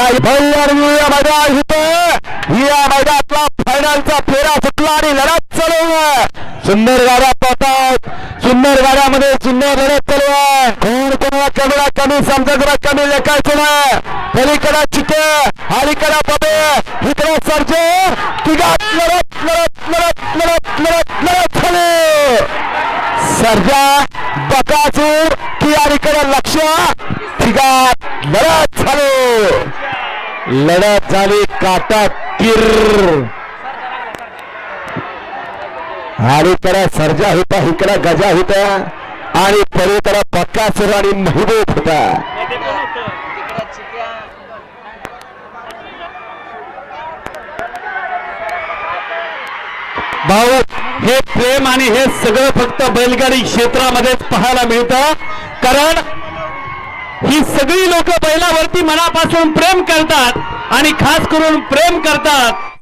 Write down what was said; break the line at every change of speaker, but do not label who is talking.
या भैया मैदान इथं. या मैदानातला फायनलचा फेरा सुटला आणि लढत चालू आहे. सुंदर गाड्या पळतात सुंदर गाड्यामध्ये सुंदर लढत चालू आहे. कोण कोणाला कमीला कमी समजा जरा कमी लेखायचं नाही. पलीकडे चिके अलीकडे पदे इकडे सरजे. तिघात लढत लढत लढत लढत लढत लढत झाली. सर्जा बकासूर की अलीकडे लक्ष. तिघात लढत झाली. लढत झाली काटा किर अलीकडे सर्जा होता इकडा गजा होता आणि पलीकडे बकासूर आणि महबूब होता. भाऊ हे प्रेम आणि हे सगळं फक्त बैलगाडी क्षेत्रामध्येच पाहायला मिळतं. कारण ही सगळी लोक बैलावरती मनापासून प्रेम करतात आणि खास करून प्रेम करतात.